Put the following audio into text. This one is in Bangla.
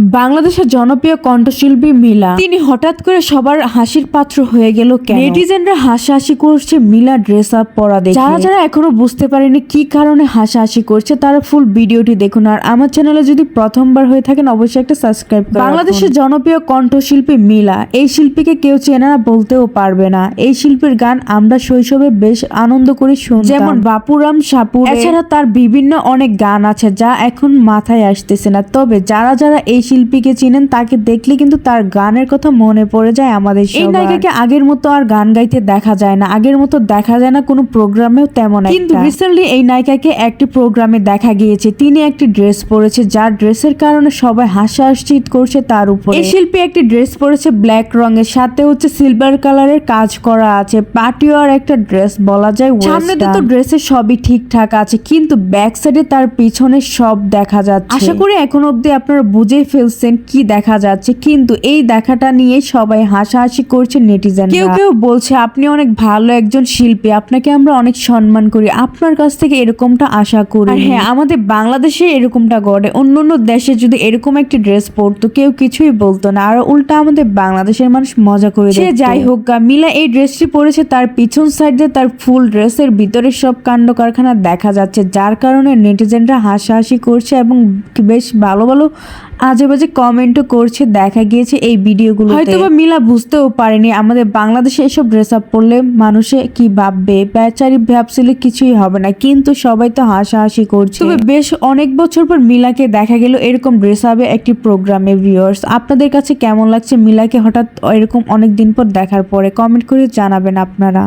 বাংলাদেশের জনপ্রিয় কণ্ঠশিল্পী মিলা। তিনি হঠাৎ করে সবার হাসির পাত্র হয়ে গেল কেন? নেটিজেনরা হাসাহাসি করছে মিলা ড্রেস আপ পরা দেখে। যারা যারা এখনও বুঝতে পারেনি কি কারণে হাসাহাসি করছে তারা ফুল ভিডিওটি দেখুন। আর আমার চ্যানেলে যদি প্রথমবার হয়ে থাকেন অবশ্যই একটা সাবস্ক্রাইব বাংলাদেশের জনপ্রিয় কণ্ঠশিল্পী মিলা এই শিল্পীকে কেউ চেনে না বলতেও পারবে না। এই শিল্পীর গান আমরা শৈশবে বেশ আনন্দ করে শুনতাম। যেমন বাপুরাম সাপুর। এছাড়া তার বিভিন্ন অনেক গান আছে যা এখন মাথায় আসতেছে না। তবে যারা যারা এই শিল্পীকে চিনেন তাকে দেখলে কিন্তু তার গানের কথা মনে পড়ে যায় আমাদের এই নায়িকাকে আগের মতো আর গান গাইতে দেখা যায় না। আগের মতো দেখা যায় না কোনো প্রোগ্রামেও তেমন কিন্তু রিসেন্টলি এই নায়িকাকে একটি প্রোগ্রামে দেখা গিয়েছে। তিনি একটি ড্রেস পরেছে যার ড্রেসের কারণে সবাই হাসাহাসি করছে তার উপর। এই শিল্পী একটি ড্রেস পরেছে ব্ল্যাক রঙের সাথে হচ্ছে সিলভার কালারের কাজ করা আছে। পাটিওয়ার একটা ড্রেস বলা যায় সামনে তো ড্রেসের সবই ঠিকঠাক আছে কিন্তু ব্যাক সাইডে তার পিছনে সব দেখা যাচ্ছে। আশা করি এখন অব্দি আপনারা বুঝেই ফেলছেন কি দেখা যাচ্ছে? কিন্তু এই দেখাটা নিয়ে সবাই হাসাহাসি করছে নেটিজেন কেউ কেউ বলছে আপনি অনেক ভালো একজন শিল্পী আপনাকে আমরা অনেক সম্মান করি। আপনার কাছ থেকে এরকমটা আশা করি হ্যাঁ আমাদের বাংলাদেশে এরকমটা ঘটে। অন্য অন্য দেশে যদি এরকম একটি ড্রেস পরতো কেউ কিছুই বলতো না। আর উল্টা আমাদের বাংলাদেশের মানুষ মজা করে সে যাই হোক গা, মিলা এই ড্রেসটি পরেছে তার পিছন সাইডে তার ফুল ড্রেসের ভিতরে সব কাণ্ড কারখানা দেখা যাচ্ছে। যার কারণে নেটিজেনরা হাসাহাসি করছে এবং বেশ ভালো ভালো আজে বাজে কমেন্টও করছে দেখা গিয়েছে এই ভিডিওগুলো হয়তো বা মিলা বুঝতেও পারেনি আমাদের বাংলাদেশে এসব ড্রেস আপ পরলে মানুষে কি ভাববে? বেচারি ভাবছিল কিছুই হবে না কিন্তু সবাই তো হাসাহাসি করছে। তবে বেশ অনেক বছর পর মিলাকে দেখা গেল এরকম ড্রেস আপে একটি প্রোগ্রামে ভিউয়ার্স আপনাদের কাছে কেমন লাগছে মিলাকে হঠাৎ এরকম অনেক দিন পর দেখার পরে? কমেন্ট করে জানাবেন আপনারা।